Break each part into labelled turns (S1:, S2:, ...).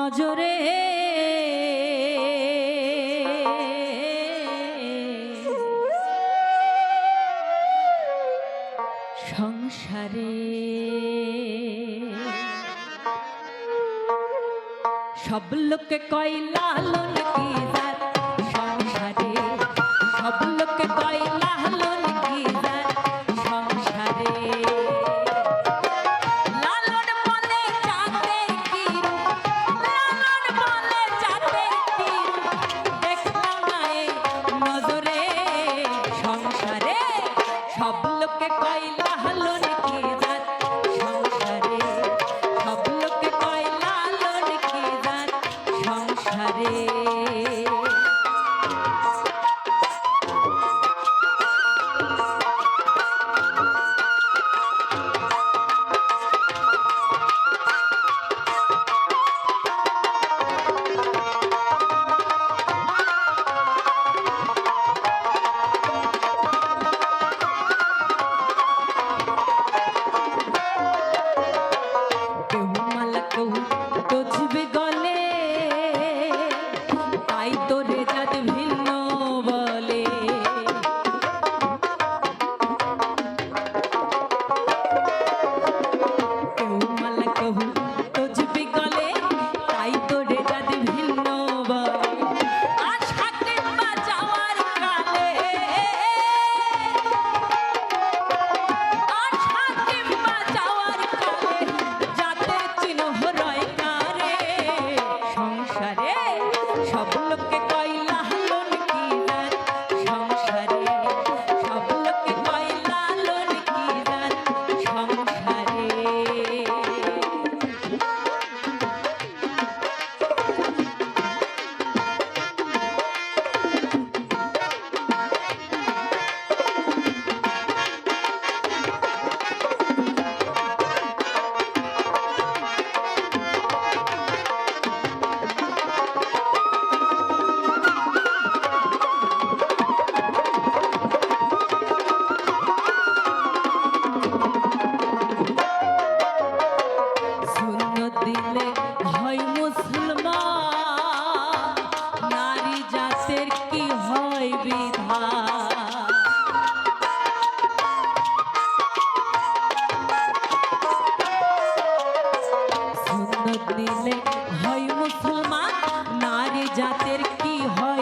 S1: নজরে। সংসারে সব লোকে কয় লালন কি জাত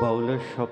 S2: বাউলের সব